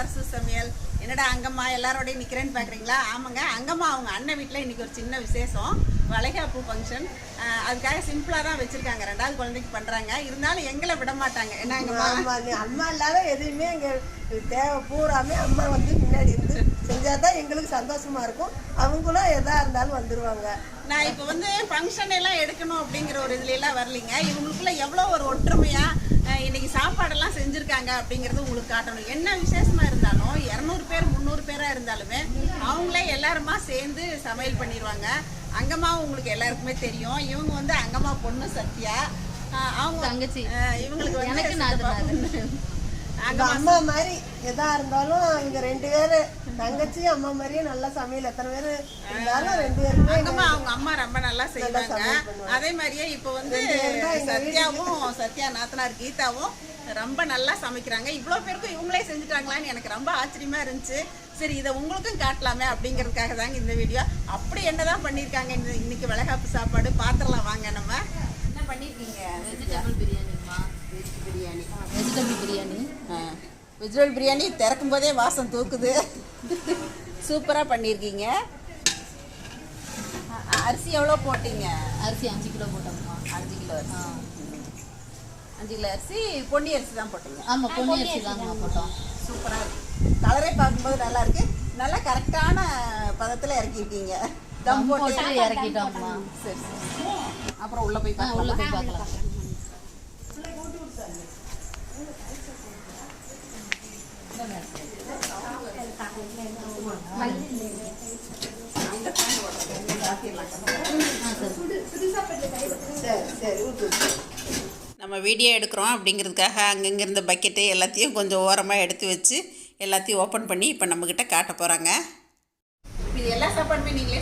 சரசு சமையல். என்னடா அங்கம்மா எல்லாரோடையும் நிக்கிறேன்னு பாக்குறீங்களா? ஆமாங்க அங்கம்மா அவங்க அண்ணன் வீட்டில் இன்னைக்கு ஒரு சின்ன விசேஷம். வளைகாப்பு ஃபங்க்ஷன் அதுக்காக சிம்பிளா தான் வச்சிருக்காங்க. ரெண்டாவது குழந்தைக்கு பண்றாங்க. இருந்தாலும் எங்களை விட மாட்டாங்க. என்ன அங்கம்மா அம்மா இல்லாத எதுவுமே எங்க தேவை பூராமே அம்மா வந்து முன்னாடி இருந்து செஞ்சாதான் எங்களுக்கு சந்தோஷமா இருக்கும். அவங்களும் எதா இருந்தாலும் வந்துருவாங்க. நான் இப்போ வந்து ஃபங்க்ஷன் எல்லாம் எடுக்கணும் அப்படிங்கிற ஒரு இதுல எல்லாம் வரலீங்க. இவங்களுக்குள்ள எவ்வளோ ஒரு ஒற்றுமையா அஹ், செஞ்சிருக்காங்க அப்படிங்கறது உங்களுக்கு காட்டணும். என்ன விசேஷமா இருந்தாலும் இரநூறு பேர் முந்நூறு பேரா இருந்தாலுமே அவங்களே எல்லாருமா சேர்ந்து சமையல் பண்ணிடுவாங்க அங்கம்மா உங்களுக்கு எல்லாருக்குமே தெரியும். இவங்க வந்து அங்கம்மா பொண்ணு சத்யா. அவங்க தங்கச்சி. இவங்களுக்கு எனக்கு அம்மா மாதிரி எதா இருந்தாலும் இவங்க ரெண்டு பேரு தங்கச்சி அம்மா மாதிரியே நல்லா சமையல். எத்தனை பேரு இருந்தாலும் ரெண்டு பேருமே அங்கம்மா அவங்க அம்மா ரொம்ப நல்லா செய்வாங்க. அதே மாதிரியே இப்போ வந்து சத்யாவும் சத்யா நாத்தனார் கீதாவும் ரொம்ப நல்லா சமைக்கிறாங்க. இவ்வளோ பேருக்கும் இவங்களே செஞ்சுட்டாங்களான்னு எனக்கு ரொம்ப ஆச்சரியமா இருந்துச்சு. சரி இதை உங்களுக்கும் காட்டலாமே அப்படிங்கிறதுக்காக தாங்க இந்த வீடியோ. அப்படி என்னதான் பண்ணியிருக்காங்க? இந்த இன்னைக்கு வளகாப்பு சாப்பாடு. பாத்திரலாம் வாங்க நம்ம. என்ன பண்ணியிருக்கீங்க? Vegetable பிரியாணிமா veg biryani. Vegetable biryani. Vegetable biryani திறக்கும் போதே வாசம் தூக்குது. சூப்பராக பண்ணியிருக்கீங்க. அரிசி எவ்வளோ போட்டீங்க? அரிசி அஞ்சு கிலோ போட்டோம்மா. அஞ்சு கிலோ ம். அஞ்சு கிலோ அரிசி பொன்னி அரிசி தான் போட்டீங்க ஆமா பொன்னி அரிசி தாங்கம்மா போட்டோம். சூப்பராக இருக்கு. கலரே பார்க்கும்போது நல்லா இருக்கு. நல்லா கரெக்டான பதத்தில் இறக்கிருக்கீங்க தம் போட்டு. இறக்கிட்டோம்மா. சரி சரி அப்புறம் உள்ளே போய் ஆ உள்ள பார்க்கலாம் போய் பார்க்கலாம். சரி. சரி சரி. ஊத்து. நம்ம வீடியோ எடுக்கிறோம் அப்படிங்கிறதுக்காக அங்கங்கே இருந்த பக்கெட்டு எல்லாத்தையும் கொஞ்சம் ஓரமாக எடுத்து வச்சு எல்லாத்தையும் ஓப்பன் பண்ணி இப்போ நம்மக்கிட்ட காட்ட போகிறாங்க இது எல்லா சாப்பாடுமே நீங்களே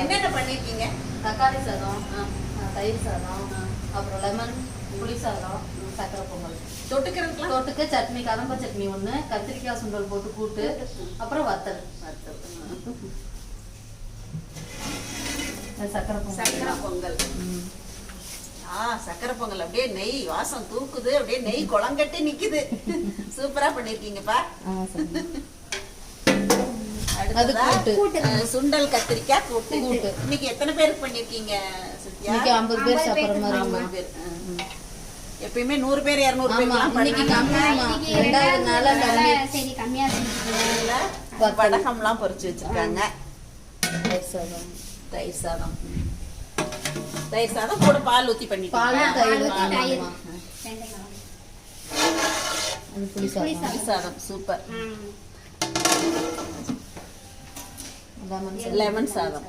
என்னென்ன பண்ணியிருக்கீங்க? தக்காளி சாதம் தயிர் சாதம் அப்புறம் லெமன் புளி சாதம் சக்கரை பொங்கல். தொட்டுக்கிறதுக்குலாம் தொட்டுக்கு சட்னி கதம்ப சட்னி ஒன்று கத்திரிக்காய் சுண்டல் போட்டு கூட்டு அப்புறம் வத்தல். அது சக்கரை பொங்கல். சக்கரை பொங்கல். சக்கரை பொங்கல் அப்படியே நெய் வாசம் தூக்குது அப்படியே நெய் குளங்கட்டி நிக்குது. சூப்பரா பண்ணிருக்கீங்கப்பா. சுண்டல் கத்திரிக்காய் கூட்டு. கூட்டு. இன்னைக்கு எத்தனை பேருக்கு பண்ணிருக்கீங்க ஐம்பது பேர் சாப்பிட்ற மாதிரி ஐம்பது பேர். ம். எப்பயுமே நூறு பேர் இருநூறு பேர். வடகம்லாம் பொரிச்சு வச்சிருக்காங்க. தயிர் சாதம். தயிர் சாதம். தயிர் சாதம் கூட பால் ஊத்தி பண்ணிட்டு பாலும் தயிர் புளி சாதம். சூப்பர். லெமன் சாதம்.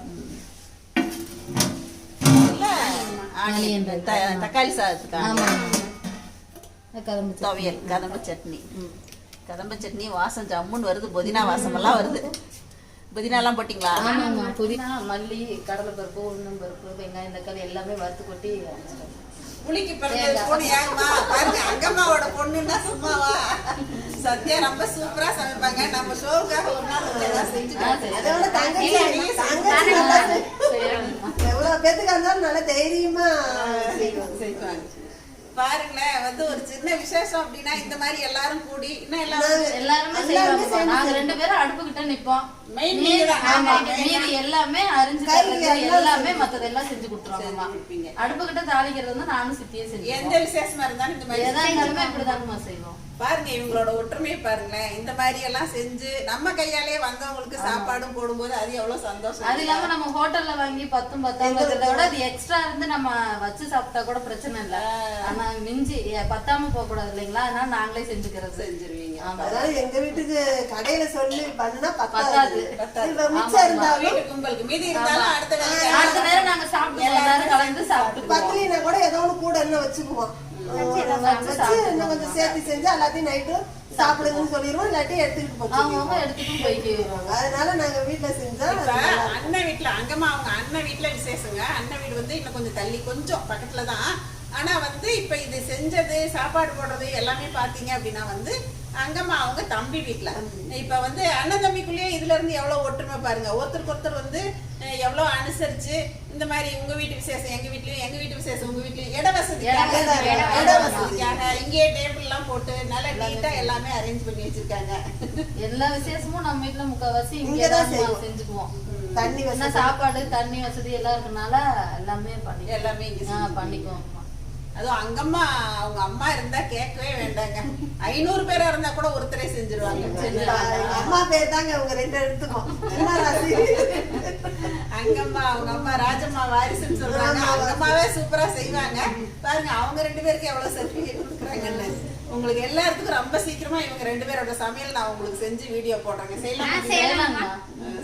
தக்காளி சட்னி. துவையல் கதம்ப சட்னி. கதம்ப சட்னி வாசம் ஜம்முன்னு வருது. புதினா வாசமெல்லாம் வருது. புதினாலாம் போட்டிங்களா? ஆமாம்மா புதினா மல்லி கடலைப்பருப்பு உளுந்தம் பருப்பு வெங்காயம் தக்காளி எல்லாமே வறுத்து கொட்டி. புளிக்கு பிறந்த பொண்ணு ஏங்கம்மா பாருங்க அங்கம்மாவோட பொண்ணுன்னா சும்மாவா? சத்யா ரொம்ப சூப்பரா சமைப்பாங்க. நம்ம ஷோவுக்காக ஒரு நாள் சரி. அதோட தங்கச்சி தங்கச்சி. எவ்வளவு பேத்துக்கு இருந்தாலும் நல்லா தைரியமா செய்வாங்க. பாருங்களேன் வந்து ஒரு சின்ன விசேஷம் அப்படின்னா இந்த மாதிரி எல்லாரும் கூடி இன்னும் எல்லாரும் எல்லாருமே. சேர்ந்து நாங்க ரெண்டு பேரும் அடுப்பு கிட்ட நிப்போம் மீதி- எல்லாமே அரிஞ்சு எல்லாம் மத்ததெல்லாம் செஞ்சு கொடுத்துருவாங்கம்மா. அடுப்பு கிட்ட தாளிக்கிறது வந்து நானும் சித்தியே எந்த செஞ்சு விசேஷமா இருந்தாலும் இந்த மாதிரி எதா இருந்தாலுமே இப்படிதாங்கம்மா செய்வோம். பாருங்க இவங்களோட ஒற்றுமையை பாருங்களேன். இந்த மாதிரி எல்லாம் செஞ்சு நம்ம கையாலே வந்தவங்களுக்கு சாப்பாடும் போடும்போது அது எவ்வளவு சந்தோஷம். அது இல்லாம நம்ம ஹோட்டல்ல வாங்கி பத்தும் பத்தாம விட அது எக்ஸ்ட்ரா இருந்து நம்ம வச்சு சாப்பிட்டா கூட பிரச்சனை இல்ல. ஆனா மிஞ்சி பத்தாம போக கூடாது இல்லைங்களா? அதனால நாங்களே செஞ்சுக்கிறது. செஞ்சிருவீங்க. அதாவது எங்க வீட்டுக்கு கடையில சொல்லி பண்ணா பத்தாது. வீட்டு கும்பலுக்கு. மீதி இருந்தாலும் அடுத்த வேலைக்கு அடுத்த நேரம் நாங்க சாப்பிட்டு எல்லாரும் கலந்து சாப்பிட்டுக்குவோம். பத்தலினா கூட ஏதோ ஒண்ணு கூட என்ன வச்சுக்குவோம். வச்சு இன்னும் கொஞ்சம் சேர்த்து செஞ்சு எல்லாத்தையும் நைட்டு சாப்பிடுங்கன்னு சொல்லிடுவோம் இல்லாட்டி எடுத்துக்கிட்டு போச்சு அவங்கவுங்க எடுத்துட்டும் போய்க்கு அதனால நாங்க வீட்டுல செஞ்சா அண்ணன் வீட்டுல அங்கம்மா அவங்க அண்ணன் வீட்டுல விசேஷங்க. அண்ணன் வீடு வந்து இன்னும் கொஞ்சம் தள்ளி கொஞ்சம் பக்கத்துல தான் ஆனா வந்து இப்ப இது செஞ்சது சாப்பாடு போடுறது எல்லாமே பாத்தீங்க அப்படின்னா வந்து அங்கம்மா அவங்க தம்பி வீட்ல. இப்ப வந்து அண்ணன் தம்பிக்குள்ளேயே இதுல இருந்து எவ்வளவு ஒற்றுமை பாருங்க. ஒருத்தருக்கு ஒருத்தர் வந்து அஹ், எவ்வளவு அனுசரிச்சு இந்த மாதிரி உங்க வீட்டு விசேஷம் எங்க வீட்லயும் எங்க வீட்டு விசேஷம் உங்க வீட்லயும் இட வசதிக்காக இட வசதி, இட இட வசதி. வசதிக்காக இங்கேயே டேபிள் எல்லாம் போட்டு நல்லா நீட்டா எல்லாமே அரேஞ்ச் பண்ணி வச்சிருக்காங்க. எல்லா விசேஷமும் நம்ம வீட்டுல முக்கால்வாசி இங்கே இங்கதான் தான். செஞ்சுக்குவோம். தண்ணி சாப்பாடு தண்ணி வசதி எல்லாம் இருக்கனால எல்லாமே பண்ணி எல்லாமே. பண்ணிக்குவோம் அதுவும் அங்கம்மா அவங்க அம்மா இருந்தா கேட்கவே வேண்டாங்க. ஐநூறு பேரா இருந்தா கூட ஒருத்தரே செஞ்சிருவாங்க. அம்மா பேர் தாங்க அவங்க ரெண்டு எடுத்துக்கோம் என்ன ராசி. அங்கம்மா அவங்க அம்மா ராஜம்மா வாரிசுன்னு சொல்றாங்க. அங்கம்மாவே சூப்பரா செய்வாங்க. பாருங்க அவங்க ரெண்டு பேருக்கு எவ்வளவு சர்டிபிகேட் கொடுக்குறாங்கன்னு. உங்களுக்கு எல்லாத்துக்கும் ரொம்ப சீக்கிரமா இவங்க ரெண்டு பேரோட சமையல் நான் உங்களுக்கு செஞ்சு வீடியோ போடுறேங்க. செய்யலாம்.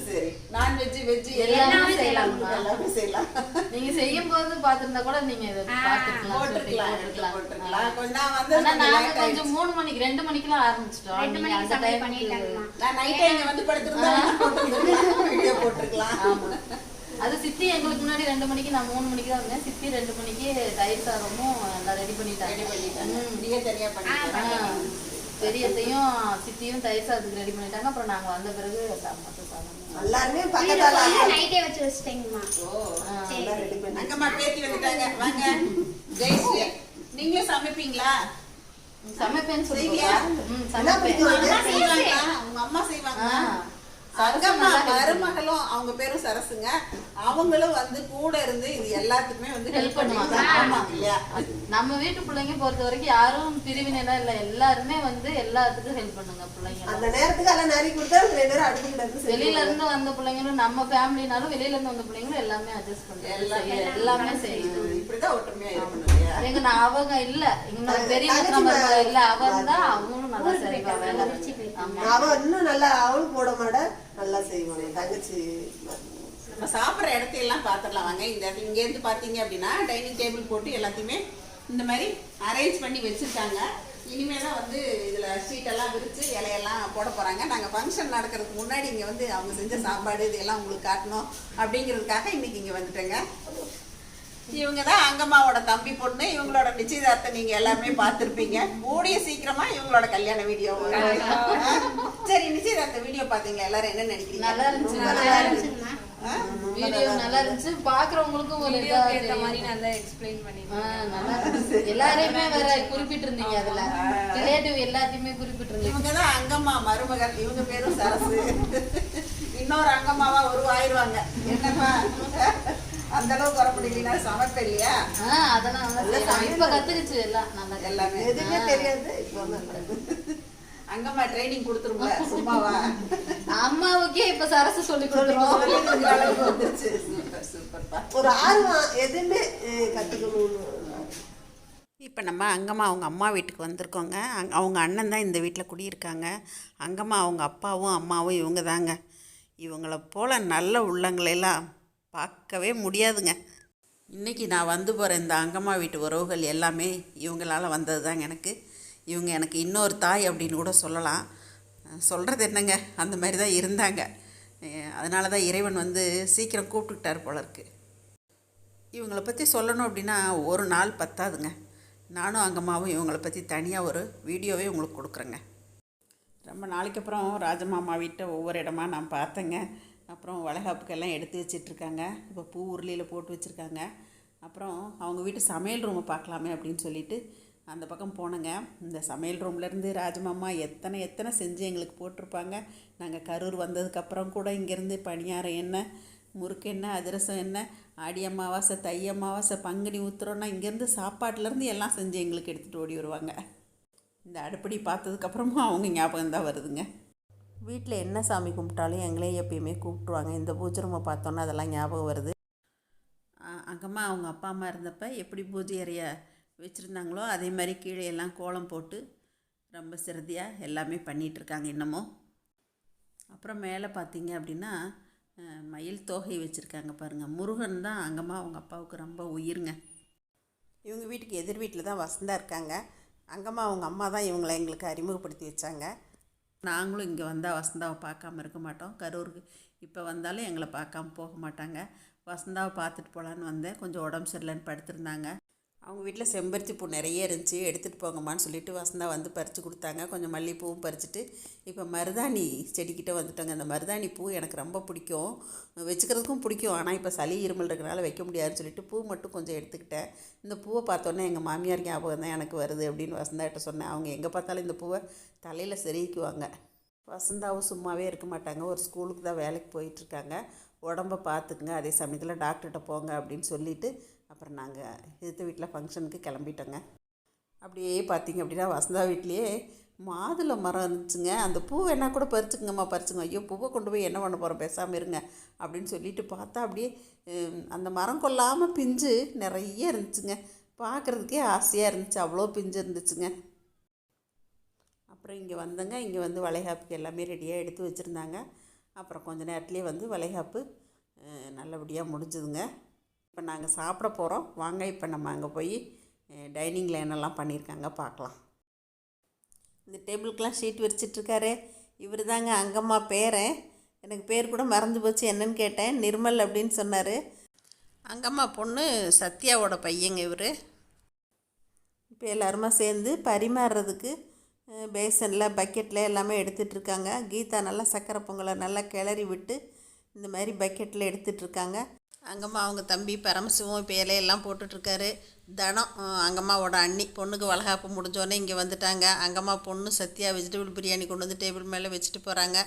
சரி. நான்வெஜ் வெஜ் எல்லாமே செய்யலாம்மா. எல்லாமே செய்யலாம். நீங்க செய்யும் போது பாத்திருந்தா கூட நீங்க இதை பாத்துக்கலாம் போட்டுக்கலாம் போட்டுக்கலாம் போட்டுக்கலாம் கொஞ்சம் நான் வந்து நாங்க கொஞ்சம். மூணு மணிக்கு ரெண்டு மணிக்கெல்லாம் ஆரம்பிச்சிட்டோம். ரெண்டு நீங்க மணிக்கு அந்த சமையல் டைம் பண்ணிட்டாங்கம்மா நான் நைட்டே இங்க வந்து படுத்திருந்தா வீடியோ போட்டுருக்கலாம். ஆமா. அது சித்தி எங்களுக்கு முன்னாடி ரெண்டு மணிக்கு நான் மூணு மணிக்கு தான் வந்தேன். சித்தி ரெண்டு மணிக்கு தயிர் சாதமும் எல்லாம் ரெடி பண்ணிட்டாங்க. ரெடி பண்ணிட்டாங்க. நீயே தனியா பண்ணிட்டாங்க. பெரியத்தையும் சித்தியும் தயிர் சாதத்துக்கு ரெடி பண்ணிட்டாங்க. அப்புறம் நாங்க வந்த பிறகு மொத்த சாதம் எல்லாருமே பக்கத்தால நைட்டே வச்சு வச்சுட்டேங்கம்மா. அங்கம்மா பேத்தி வந்துட்டாங்க. வாங்க. ஜெயஸ்ரீ நீங்களும் சமைப்பீங்களா? சமைப்பேன்னு சமைப்பேன். பிடிக்கும் அம்மா உனக்கு? செய்வாங்களா? உங்க அம்மா செய்வாங்களா? Help மருமகளும் அவங்க பேரும் சரசுங்க. அவங்களும் வந்து கூட இருந்து இது எல்லாத்துக்குமே வந்து ஹெல்ப் பண்ணுவாங்க. பண்ணுவாங்க. ஆமா இல்லையா? நம்ம வீட்டு பிள்ளைங்க பொறுத்த வரைக்கும் யாரும் பிரிவினைலாம் இல்ல. எல்லாருமே வந்து எல்லாத்துக்கும் ஹெல்ப் பண்ணுங்க பிள்ளைங்க அந்த நேரத்துக்கு எல்லாம் நரி கொடுத்தா ரெண்டு பேரும் அடுப்பு கிட்ட வெளியில இருந்து வந்த பிள்ளைங்களும் நம்ம ஃபேமிலினாலும் வெளியில இருந்து வந்த பிள்ளைங்களும் எல்லாமே அட்ஜஸ்ட் பண்ணி எல்லாமே செய்ய- எல்லாமே செய்யுது இப்படிதான் ஒற்றுமையா இருக்கணும் இல்லையா? எங்க நான் அவங்க இல்ல. பெரிய இல்ல. தான் அவங்களும் நல்லா ஆமா. அவ இன்னும் நல்லா அவளும் போட மாட நல்லா செய்வாங்க. தங்கச்சி நம்ம சாப்பிட்ற இடத்தையெல்லாம் பார்த்துடலாம். வாங்க இந்த இடத்துல இங்கேருந்து பார்த்தீங்க அப்படின்னா டைனிங் டேபிள் போட்டு எல்லாத்தையுமே இந்த மாதிரி அரேஞ்ச் பண்ணி வச்சுருக்காங்க. இனிமே தான் வந்து இதில் ஷீட்டெல்லாம் விரித்து இலையெல்லாம் போட போகிறாங்க நாங்கள் ஃபங்க்ஷன் நடக்கிறதுக்கு முன்னாடி இங்கே வந்து அவங்க செஞ்ச சாப்பாடு இதெல்லாம் உங்களுக்கு காட்டணும் அப்படிங்கிறதுக்காக இன்னைக்கு இங்கே வந்துட்டேங்க. இவங்க தான் அங்கம்மாவோட தம்பி பொண்ணு. இவங்களோட நிச்சயதார்த்தம் நீங்க எல்லாமே பார்த்திருப்பீங்க. கூடிய சீக்கிரமா இவங்களோட கல்யாண வீடியோ சரி நிச்சயதார்த்த வீடியோ பாத்தீங்களா எல்லாரும் என்ன நினைக்கிறீங்க? நல்லா இருந்துச்சு? வீடியோ நல்லா இருந்துச்சு. பாக்குறவங்களுக்கும் ஒரு இதா ஏத்த மாதிரி. நல்லா எக்ஸ்பிளைன் பண்ணி ஆ, நல்லா இருந்துச்சு. எல்லாரையுமே வேற குறிப்பிட்டு இருந்தீங்க அதுல ரிலேட்டிவ் எல்லாத்தையுமே குறிப்பிட்டு இருந்தீங்க இவங்க தான் அங்கம்மா மருமகள். இவங்க பேரும் சரசு. இன்னொரு அங்கம்மாவா உருவாயிருவாங்க. என்னப்பா அந்த அளவுக்கு வர முடியலனா சமைப்ப இல்லையா? அதெல்லாம் நல்லா செய்யலாம். இப்ப கத்துக்குச்சு. எல்லாம் நல்லா எல்லாமே. எதுவுமே தெரியாது. இப்போ அங்கம்மா ட்ரைனிங் கொடுத்துருங்களா சும்மாவா? அம்மாவுக்கே இப்ப சரசு சொல்லி சூப்பர்ப்பா ஒரு ஆர்வம் எதுவுமே அஹ், கத்துக்கணும்னு. இப்போ நம்ம அங்கம்மா அவங்க அம்மா வீட்டுக்கு வந்திருக்கோங்க. அங் அவங்க அண்ணன் தான் இந்த வீட்டில் குடியிருக்காங்க. அங்கம்மா அவங்க அப்பாவும் அம்மாவும் இவங்க தாங்க. இவங்கள போல் நல்ல உள்ளங்களெல்லாம் பார்க்கவே முடியாதுங்க. இன்றைக்கி நான் வந்து போகிற இந்த அங்கம்மா வீட்டு உறவுகள் எல்லாமே இவங்களால வந்தது தாங்க எனக்கு. இவங்க எனக்கு இன்னொரு தாய் அப்படின்னு கூட சொல்லலாம். சொல்கிறது என்னங்க? அந்த மாதிரி தான் இருந்தாங்க. அதனால தான் இறைவன் வந்து சீக்கிரம் கூப்பிட்டுக்கிட்டார் போல இருக்கு. இவங்களை பற்றி சொல்லணும் அப்படின்னா ஒரு நாள் பத்தாதுங்க. நானும் அங்கம்மாவும் இவங்களை பற்றி தனியாக ஒரு வீடியோவே உங்களுக்கு கொடுக்குறேங்க. ரொம்ப நாளைக்கு அப்புறம் ராஜமாமா வீட்டை ஒவ்வொரு இடமா நான் பார்த்தேங்க. அப்புறம் வளகாப்புக்கெல்லாம் எடுத்து வச்சிட்ருக்காங்க. இப்போ பூ உருளியில் போட்டு வச்சுருக்காங்க. அப்புறம் அவங்க வீட்டு சமையல் ரூமை பார்க்கலாமே அப்படின்னு சொல்லிட்டு அந்த பக்கம் போனேங்க. இந்த சமையல் ரூம்லேருந்து ராஜமாமா எத்தனை எத்தனை செஞ்சு எங்களுக்கு போட்டிருப்பாங்க. நாங்கள் கரூர் வந்ததுக்கப்புறம் கூட இங்கேருந்து பணியாரம் என்ன முறுக்கு என்ன அதிரசம் என்ன ஆடி அமாவாசை தை அமாவாசை பங்குனி ஊத்துறோன்னா இங்கேருந்து சாப்பாட்டிலேருந்து எல்லாம் செஞ்சு எங்களுக்கு எடுத்துகிட்டு ஓடி வருவாங்க. இந்த அடுப்படி பார்த்ததுக்கப்புறமா அவங்க ஞாபகம் தான் வருதுங்க. வீட்டில் என்ன சாமி கும்பிட்டாலும் எங்களே எப்பயுமே கூப்பிட்ருவாங்க இந்த பூஜை ரூமை பார்த்தோன்னா அதெல்லாம் ஞாபகம் வருது. அங்கம்மா அவங்க அப்பா அம்மா இருந்தப்போ எப்படி பூஜை அறையை வச்சுருந்தாங்களோ அதே மாதிரி கீழே எல்லாம் கோலம் போட்டு ரொம்ப சிறதியாக எல்லாமே பண்ணிகிட்ருக்காங்க இன்னமும். அப்புறம் மேலே பார்த்தீங்க அப்படின்னா மயில் தோகை வச்சுருக்காங்க பாருங்கள் முருகன் தான் அங்கம்மா அவங்க அப்பாவுக்கு ரொம்ப உயிருங்க. இவங்க வீட்டுக்கு எதிர் வீட்டில் தான் வசந்தா இருக்காங்க. அங்கம்மா அவங்க அம்மா தான் இவங்களை எங்களுக்கு அறிமுகப்படுத்தி வச்சாங்க. நாங்களும் இங்கே வந்தால் வசந்தாவை பார்க்காம இருக்க மாட்டோம். கரூருக்கு இப்போ வந்தாலும் எங்களை பார்க்காம போக மாட்டாங்க. வசந்தாவை பார்த்துட்டு போகலான்னு வந்தேன். கொஞ்சம் உடம்பு சரியில்லைன்னு படுத்திருந்தாங்க. அவங்க வீட்டில் செம்பருத்தி பூ நிறைய இருந்துச்சு எடுத்துகிட்டு போங்கம்மான்னு சொல்லிட்டு வசந்தா வந்து பறித்து கொடுத்தாங்க. கொஞ்சம் மல்லிகைப்பூவும் பறிச்சுட்டு இப்போ மருதாணி செடிக்கிட்ட வந்துட்டோங்க. அந்த மருதாணி பூ எனக்கு ரொம்ப பிடிக்கும். வச்சுக்கிறதுக்கும் பிடிக்கும். ஆனால் இப்போ சளி இருமல் இருக்கிறனால வைக்க முடியாதுன்னு சொல்லிட்டு பூ மட்டும் கொஞ்சம் எடுத்துக்கிட்டேன். இந்த பூவை பார்த்தோன்னே எங்கள் மாமியார் ஞாபகம் தான் எனக்கு வருது அப்படின்னு வசந்தாட்ட சொன்னேன். அவங்க எங்கே பார்த்தாலும் இந்த பூவை தலையில் செருகிக்குவாங்க. வசந்தாவும் சும்மாவே இருக்க மாட்டாங்க. ஒரு ஸ்கூலுக்கு தான் வேலைக்கு போயிட்டுருக்காங்க உடம்ப பார்த்துக்குங்க. அதே சமயத்தில் டாக்டர்கிட்ட போங்க அப்படின்னு சொல்லிவிட்டு அப்புறம் நாங்கள் எதிர்த்த வீட்டில் ஃபங்க்ஷனுக்கு கிளம்பிட்டோங்க. அப்படியே பார்த்தீங்க அப்படின்னா வசந்தா வீட்லேயே மாதுளை மரம் இருந்துச்சுங்க. அந்த பூ என்ன கூட பறிச்சுக்கங்கம்மா பறிச்சுங்க ஐயோ பூவை கொண்டு போய் என்ன பண்ண போகிறோம் பேசாமல் இருங்க. அப்படின்னு சொல்லிட்டு பார்த்தா அப்படியே அந்த மரம் கொல்லாமல் பிஞ்சு நிறைய இருந்துச்சுங்க. பார்க்குறதுக்கே ஆசையாக இருந்துச்சு. அவ்வளோ பிஞ்சு இருந்துச்சுங்க. அப்புறம் இங்கே வந்தங்க. இங்கே வந்து வளைகாப்புக்கு எல்லாமே ரெடியாக எடுத்து வச்சுருந்தாங்க. அப்புறம் கொஞ்ச நேரத்துலேயே வந்து வளைகாப்பு நல்லபடியாக முடிஞ்சுதுங்க. இப்போ நாங்கள் சாப்பிட போகிறோம் வாங்க இப்போ நம்ம அங்கே போய் டைனிங்கில் என்னெல்லாம் பண்ணியிருக்காங்க பார்க்கலாம். இந்த டேபிளுக்கெலாம் ஷீட் விரிச்சிட்ருக்காரு. இவர் தாங்க அங்கம்மா பேரன் எனக்கு பேர் கூட மறந்து போச்சு. என்னன்னு கேட்டேன். நிர்மல் அப்படின்னு சொன்னார். அங்கம்மா பொண்ணு சத்யாவோட பையங்க இவர். இப்போ எல்லாருமா சேர்ந்து பரிமாறுறதுக்கு பேசனில் பக்கெட்டில் எல்லாமே எடுத்துகிட்ருக்காங்க கீதா நல்லா சக்கரை பொங்கலை நல்லா கிளறி விட்டு இந்த மாதிரி பக்கெட்டில் எடுத்துகிட்ருக்காங்க அங்கம்மா அவங்க தம்பி பரமசிவம் இப்போ இலையெல்லாம் போட்டுட்ருக்காரு. தனம் அங்கம்மாவோட அண்ணி பொண்ணுக்கு வளகாப்பு முடிஞ்சோடனே இங்கே வந்துட்டாங்க. அங்கம்மா பொண்ணு சத்யா வெஜிடபிள் பிரியாணி கொண்டு வந்து டேபிள் மேலே வச்சுட்டு போகிறாங்க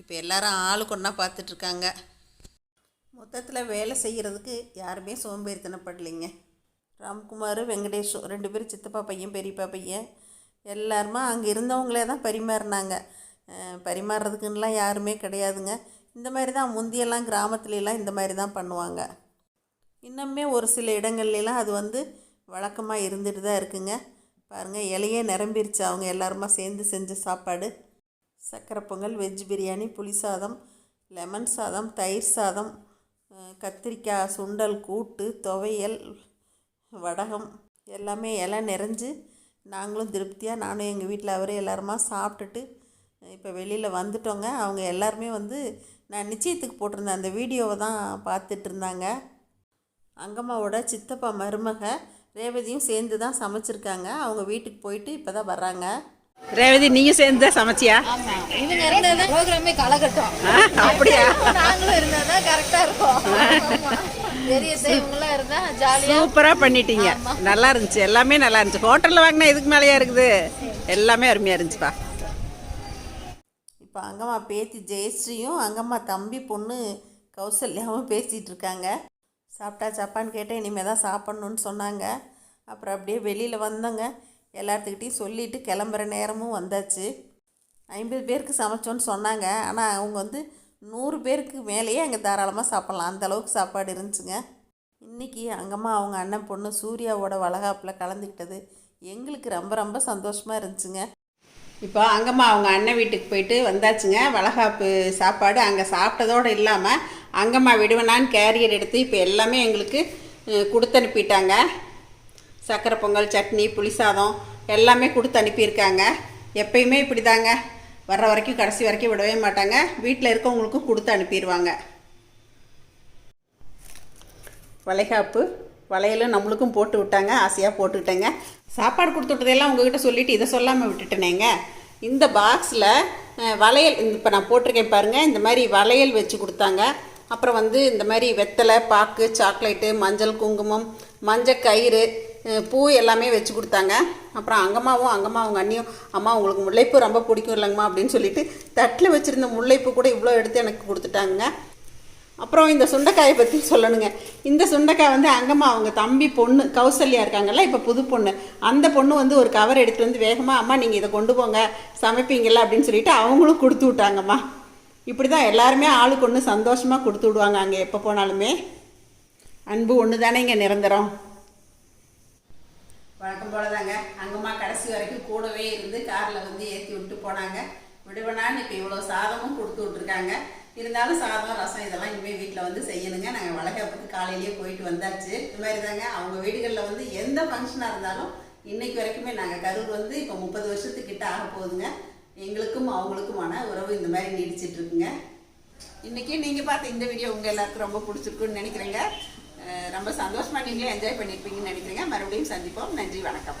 இப்போ எல்லாரும் ஆளுக்கு ஒன்றா பார்த்துட்ருக்காங்க மொத்தத்தில் வேலை செய்கிறதுக்கு யாருமே சோம்பேறித்தனப்படலைங்க. ராம்குமார் வெங்கடேஷும் ரெண்டு பேரும் சித்தப்பா பையன் பெரியப்பா பையன். எல்லாருமே அங்கே இருந்தவங்களே தான் பரிமாறினாங்க. பரிமாறுறதுக்குன்னெலாம் யாருமே கிடையாதுங்க. இந்த மாதிரி தான் முந்தியெல்லாம் கிராமத்துலலாம் இந்த மாதிரி தான் பண்ணுவாங்க. இன்னுமே ஒரு சில இடங்கள்லாம் அது வந்து வழக்கமாக இருந்துட்டு தான் இருக்குங்க. பாருங்கள் இலையே நிரம்பிருச்சு. அவங்க எல்லாருமா சேர்ந்து செஞ்ச சாப்பாடு. சக்கரை பொங்கல் வெஜ் பிரியாணி புளி சாதம் லெமன் சாதம் தயிர் சாதம் கத்திரிக்காய் சுண்டல் கூட்டு துவையல் வடகம் எல்லாமே இலை நிறைஞ்சு நாங்களும் திருப்தியாக நானும் எங்கள் வீட்டில் அவரே எல்லாருமா சாப்பிட்டுட்டு இப்போ வெளியில் வந்துட்டோங்க. அவங்க எல்லாருமே வந்து நான் நிச்சயத்துக்கு போட்டிருந்த அந்த வீடியோவை தான் பார்த்துட்டு இருந்தாங்க அங்கம்மாவோட சித்தப்பா மருமக ரேவதியும் சேர்ந்து தான் சமைச்சிருக்காங்க. அவங்க வீட்டுக்கு போயிட்டு இப்போ தான் வர்றாங்க. ரேவதி நீங்க சேர்ந்து தான் சமைச்சியா? ஆமா. இவங்க இருந்தா ப்ரோக்ராமே கலகட்டும். அப்படியா? நாங்களும் இருந்தா தான் கரெக்டா இருக்கும். ஆமா. பெரிய இவங்களாம் இருந்தா ஜாலியா சூப்பரா பண்ணிட்டீங்க. நல்லா இருந்துச்சு. எல்லாமே நல்லா இருந்துச்சு. ஹோட்டல்ல வாங்கினா இதுக்கு மேலேயா இருக்குது? எல்லாமே அருமையா இருந்துச்சுப்பா. இப்போ அங்கம்மா பேத்தி ஜெயஸ்ரீயும் அங்கம்மா தம்பி பொண்ணு கௌசல்யாவும் பேசிகிட்டு இருக்காங்க சாப்பிட்டா சாப்பான்னு கேட்டேன் இனிமேல் தான் சாப்பிட்ணுன்னு சொன்னாங்க. அப்புறம் அப்படியே வெளியில் வந்தோங்க. எல்லாத்துக்கிட்டையும் சொல்லிட்டு கிளம்புற நேரமும் வந்தாச்சு. ஐம்பது பேருக்கு சமைச்சோன்னு சொன்னாங்க. ஆனால் அவங்க வந்து நூறு பேருக்கு மேலேயே அங்கே தாராளமாக சாப்பிட்லாம். அந்த அளவுக்கு சாப்பாடு இருந்துச்சுங்க. இன்றைக்கி அங்கம்மா அவங்க அண்ணன் பொண்ணு சூர்யாவோட வளகாப்பில் கலந்துக்கிட்டது. எங்களுக்கு ரொம்ப ரொம்ப சந்தோஷமாக இருந்துச்சுங்க. இப்போ அங்கம்மா அவங்க அண்ணன் வீட்டுக்கு போயிட்டு வந்தாச்சுங்க. வளகாப்பு சாப்பாடு அங்கே சாப்பிட்டதோடு இல்லாமல் அங்கம்மா விடுவேனான்னு கேரியர் எடுத்து இப்போ எல்லாமே எங்களுக்கு கொடுத்து அனுப்பிட்டாங்க. சக்கரை பொங்கல் சட்னி புளி சாதம் எல்லாமே கொடுத்து அனுப்பியிருக்காங்க. எப்பயுமே இப்படி தாங்க வர்ற வரைக்கும் கடைசி வரைக்கும் விடவே மாட்டாங்க. வீட்டில் இருக்கவங்களுக்கும் கொடுத்து அனுப்பிடுவாங்க வளைகாப்பு வளையலும் நம்மளுக்கும் போட்டு விட்டாங்க. ஆசையாக போட்டுக்கிட்டேங்க. சாப்பாடு கொடுத்து விட்டதெல்லாம் உங்ககிட்ட சொல்லிட்டு இதை சொல்லாமல் விட்டுட்டேனேங்க. இந்த பாக்ஸில் வளையல் இப்போ நான் போட்டிருக்கேன் பாருங்கள் இந்த மாதிரி வளையல் வச்சு கொடுத்தாங்க. அப்புறம் வந்து இந்த மாதிரி வெத்தலை பாக்கு சாக்லேட்டு மஞ்சள் குங்குமம் மஞ்சள் கயிறு பூ எல்லாமே வச்சு கொடுத்தாங்க. அப்புறம் அங்கம்மாவும் அங்கம்மா அவங்க அண்ணியும் அம்மா உங்களுக்கு முல்லைப்பூ ரொம்ப பிடிக்கும் இல்லைங்கம்மா அப்படின்னு சொல்லிட்டு தட்டில் வச்சுருந்த முல்லைப்பூ கூட இவ்வளோ எடுத்து எனக்கு கொடுத்துட்டாங்க அப்புறம் இந்த சுண்டைக்காயை பற்றி சொல்லணுங்க. இந்த சுண்டைக்காய் வந்து அங்கம்மா அவங்க தம்பி பொண்ணு கௌசல்யா இருக்காங்கல்ல இப்போ புது பொண்ணு. அந்த பொண்ணு வந்து ஒரு கவர் எடுத்துகிட்டு வந்து வேகமாக அம்மா நீங்கள் இதை கொண்டு போங்க சமைப்பீங்கல்ல அப்படின்னு சொல்லிட்டு அவங்களும் கொடுத்து விட்டாங்கம்மா. இப்படி தான் எல்லாருமே ஆளுக்கு ஒன்று சந்தோஷமாக கொடுத்து விடுவாங்க அங்கே எப்போ போனாலுமே. அன்பு ஒன்று தானே இங்கே நிரந்தரம். வழக்கம் போல தாங்க அங்கம்மா கடைசி வரைக்கும் கூடவே இருந்து காரில் வந்து ஏற்றி விட்டு போனாங்க. விடுவனான்னு இப்போ இவ்வளோ சாதமும் கொடுத்து விட்ருக்காங்க இருந்தாலும் சாதம் ரசம் இதெல்லாம் இனிமேல் வீட்டில் வந்து செய்யணுங்க. நாங்கள் வளகாப்புக்கு காலையிலேயே போயிட்டு வந்தாச்சு. இது மாதிரி தாங்க அவங்க வீடுகளில் வந்து எந்த ஃபங்க்ஷனாக இருந்தாலும் இன்னைக்கு வரைக்குமே நாங்கள் கரூர் வந்து இப்போ முப்பது வருஷத்துக்கிட்ட ஆக போகுதுங்க. எங்களுக்கும் அவங்களுக்குமான உறவு இந்த மாதிரி நீடிச்சிட்டு இருக்குங்க. இன்றைக்கி நீங்கள் பார்த்த இந்த வீடியோ உங்கள் எல்லாருக்கும் ரொம்ப பிடிச்சிருக்குன்னு நினைக்கிறேங்க. ரொம்ப சந்தோஷமாக நீங்களே என்ஜாய் பண்ணியிருப்பீங்கன்னு நினைக்கிறேங்க. மறுபடியும் சந்திப்போம். நன்றி வணக்கம்.